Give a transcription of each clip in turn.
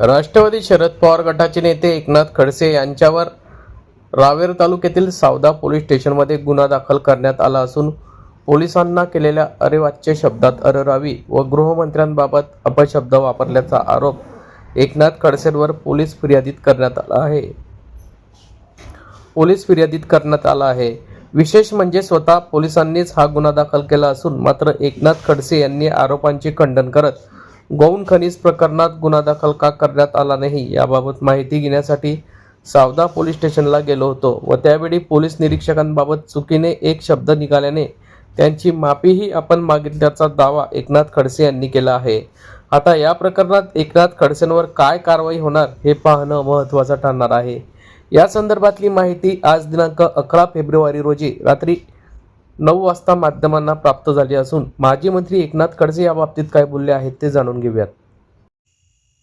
राष्ट्रवादी शरद पवार गटाचे नेते एकनाथ खडसे यांच्यावर रावेर तालुक्यातील सावदा पोलीस स्टेशनमध्ये गुन्हा दाखल करण्यात आला असून पोलिसांना केलेल्या अरेवाच्य शब्दात अररावी व गृहमंत्र्यांबाबत अपशब्द वापरल्याचा आरोप एकनाथ खडसेंवर पोलीस फिर्यादीत करण्यात आला आहे. पोलीस फिर्यादीत करण्यात आला आहे. विशेष म्हणजे स्वतः पोलिसांनीच हा गुन्हा दाखल केला असून मात्र एकनाथ खडसे यांनी आरोपांचे खंडन करत गौण खनिज प्रकरणात गुन्हा दाखल का करण्यात आला नाही याबाबत माहिती घेण्यासाठी सावदा पोलीस स्टेशनला गेलो होतो व त्यावेळी पोलीस निरीक्षकांबाबत चुकीने एक शब्द निघाल्याने त्यांची माफीही आपण मागितल्याचा दावा एकनाथ खडसे यांनी केला आहे. आता या प्रकरणात एकनाथ खडसेंवर काय कारवाई होणार हे पाहणं महत्त्वाचं ठरणार आहे. या संदर्भातली माहिती आज दिनांक अकरा फेब्रुवारी रोजी रात्री नऊ वाजता माध्यमांना प्राप्त झाली असून माजी मंत्री एकनाथ खडसे या बाबतीत काय बोलले आहेत ते जाणून घेऊयात.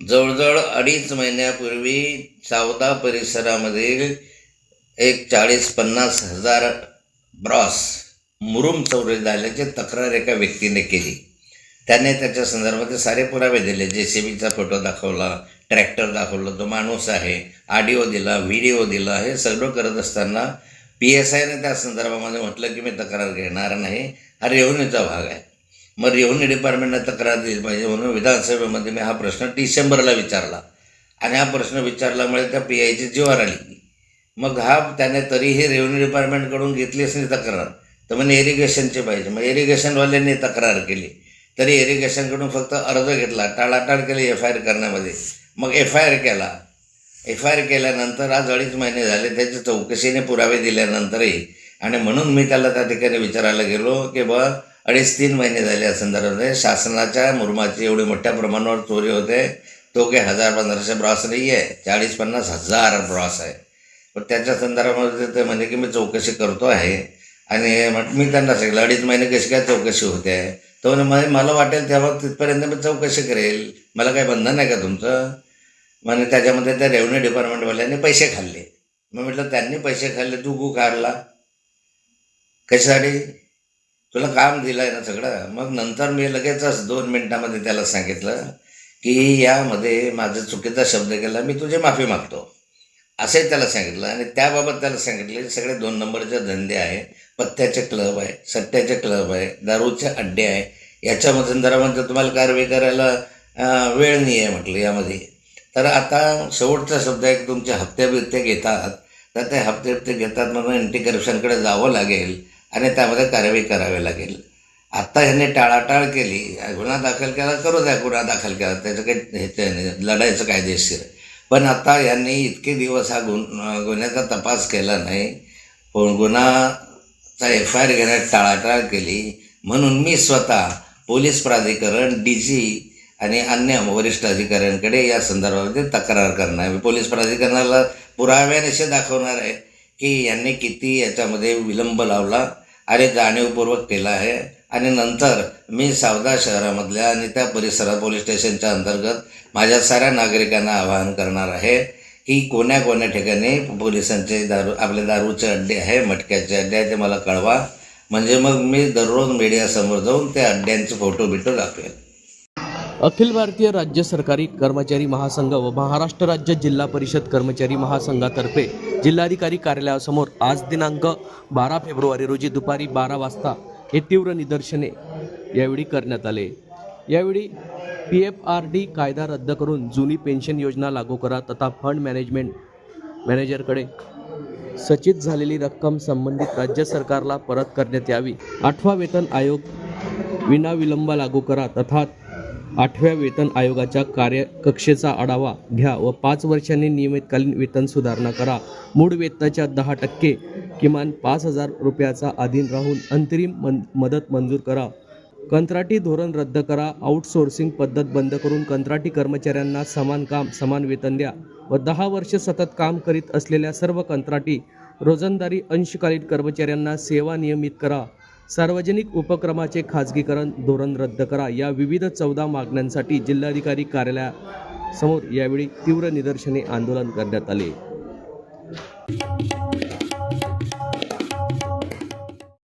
जवळजवळ अडीच महिन्यापूर्वी सावदा परिसरामधील एक चाळीस पन्नास हजार ब्रॉस मुरुम चौरे झाल्याची तक्रार एका व्यक्तीने केली. त्याने त्याच्या संदर्भात सारे पुरावे दिले. जे सी बीचा फोटो दाखवला ट्रॅक्टर दाखवला तो माणूस आहे ऑडिओ दिला व्हिडिओ दिला हे सगळं करत असताना पी एस आयने त्या संदर्भामध्ये म्हटलं की मी तक्रार घेणार नाही. हा रेव्हन्यूचा भाग आहे. मग रेव्हन्यू डिपार्टमेंटने तक्रार दिली पाहिजे म्हणून विधानसभेमध्ये मी हा प्रश्न डिसेंबरला विचारला. आणि हा प्रश्न विचारल्यामुळे त्या पी आयची जीवार आली. मग हा त्याने तरीही रेव्हन्यू डिपार्टमेंटकडून घेतलीच नाही तक्रार. तर म्हणे इरिगेशनची पाहिजे. मग इरिगेशनवाल्यांनी तक्रार केली. तरी इरिगेशनकडून फक्त अर्ज घेतला. टाळाटाळ केली एफ आय आर करण्यामध्ये. मग एफ आय आर केला. एफ आय आर केल्यानंतर आज अडीच महिने झाले त्याच्या चौकशीने पुरावे दिल्यानंतरही. आणि म्हणून मी त्याला त्या ठिकाणी विचारायला गेलो की बा अडीच तीन महिने झाले या संदर्भामध्ये. शासनाच्या मुरमाची एवढी मोठ्या प्रमाणावर चोरी होते. तो काही हजार पंधराशे ब्रॉस नाही आहे चाळीस पन्नास हजार ब्रॉस आहे. पण त्याच्या संदर्भामध्ये ते म्हणजे की मी चौकशी करतो आहे. आणि म्हट- मी त्यांना सांगितलं अडीच महिने कशी काय चौकशी होते? आहे तो म्हणे "मला- वाटेल तेव्हा तिथपर्यंत मी चौकशी करेल. मला काही बंधन आहे का तुमचं? माने त्याच्यामध्ये त्या रेव्हन्यू डिपार्टमेंटवाल्यांनी पैसे खाल्ले. मग म्हटलं त्यांनी पैसे खाल्ले तू गु काढला. कशासाठी? तुला काम दिलं आहे ना सगळं. मग नंतर मी लगेचच दोन मिनटामध्ये त्याला सांगितलं की यामध्ये माझं चुकीचा शब्द केला मी तुझी माफी मागतो. असंही त्याला सांगितलं आणि त्याबाबत त्याला सांगितले सगळे दोन नंबरचे धंदे आहे पत्त्याचे क्लब आहे सट्ट्याचे क्लब आहे दारूचे अड्डे आहे याच्यामधून जरा म्हणजे तुम्हाला कारवाई करायला वेळ नाही आहे म्हटलं यामध्ये. तर आता शेवटचा शब्द आहे की तुमचे हप्ते बिप्ते घेतात. तर ते हप्ते हप्ते घेतात म्हणून अँटी करप्शनकडे जावं लागेल आणि त्यामध्ये कारवाई करावी लागेल. आत्ता ह्यांनी टाळाटाळ केली. गुन्हा दाखल केला करू द्या गुन्हा दाखल केला. त्याचं काही हे लढायचं कायदेशीर पण आता यांनी इतके दिवस हा गुन गुन्ह्याचा तपास केला नाही. पण गुन्हाचा एफ आय आर घेण्यात टाळाटाळ केली. म्हणून मी स्वतः पोलीस प्राधिकरण डी जी आणि अन्य वरिष्ठ अधिकाऱ्यांकडे या संदर्भामध्ये तक्रार करणार. आहे पोलीस प्राधिकरणाला असे दाखवणार आहे की यांनी किती याच्यामध्ये विलंब लावला आणि जाणीवपूर्वक केला आहे. आणि नंतर मी सावदा शहरामधल्या आणि त्या परिसरात पोलीस स्टेशनच्या अंतर्गत माझ्या साऱ्या नागरिकांना आवाहन करणार आहे की कोण्या कोण्या ठिकाणी पोलिसांचे दारू आपले दारूचे अड्डे आहे मटक्याचे अड्डे आहे ते मला कळवा. म्हणजे मग मी दररोज मीडियासमोर जाऊन त्या अड्ड्यांचे फोटो बिटो दाखवेल. अखिल भारतीय राज्य सरकारी कर्मचारी महासंघ व महाराष्ट्र राज्य जिल्हा परिषद कर्मचारी महासंघातर्फे जिल्हाधिकारी कार्यालयासमोर आज दिनांक बारा फेब्रुवारी रोजी दुपारी बारा वाजता हे तीव्र निदर्शने यावेळी करण्यात आले. यावेळी पी एफ आर डी कायदा रद्द करून जुनी पेन्शन योजना लागू करा तथा फंड मॅनेजमेंट मॅनेजरकडे सचित झालेली रक्कम संबंधित राज्य सरकारला परत करण्यात यावी. आठवा वेतन आयोग विनाविलंब लागू करा तथा आठव्या वेतन आयोगाच्या कार्यकक्षेचा आढावा घ्या व पाच वर्षांनी नियमितकालीन वेतन सुधारणा करा. मूळ वेतनाच्या दहा टक्के किमान पाच हजार रुपयाचा अधीन राहून अंतरिम मन मदत मंजूर करा. कंत्राटी धोरण रद्द करा. आउटसोर्सिंग पद्धत बंद करून कंत्राटी कर्मचाऱ्यांना समान काम समान वेतन द्या व दहा वर्ष सतत काम करीत असलेल्या सर्व कंत्राटी रोजंदारी अंशकालीन कर्मचाऱ्यांना सेवा नियमित करा. सार्वजनिक उपक्रमाचे खाजगीकरण धोरण रद्द करा. या विविध चौदा मागण्यांसाठी जिल्हाधिकारी कार्यालयासमोर यावेळी तीव्र निदर्शने आंदोलन करण्यात आले.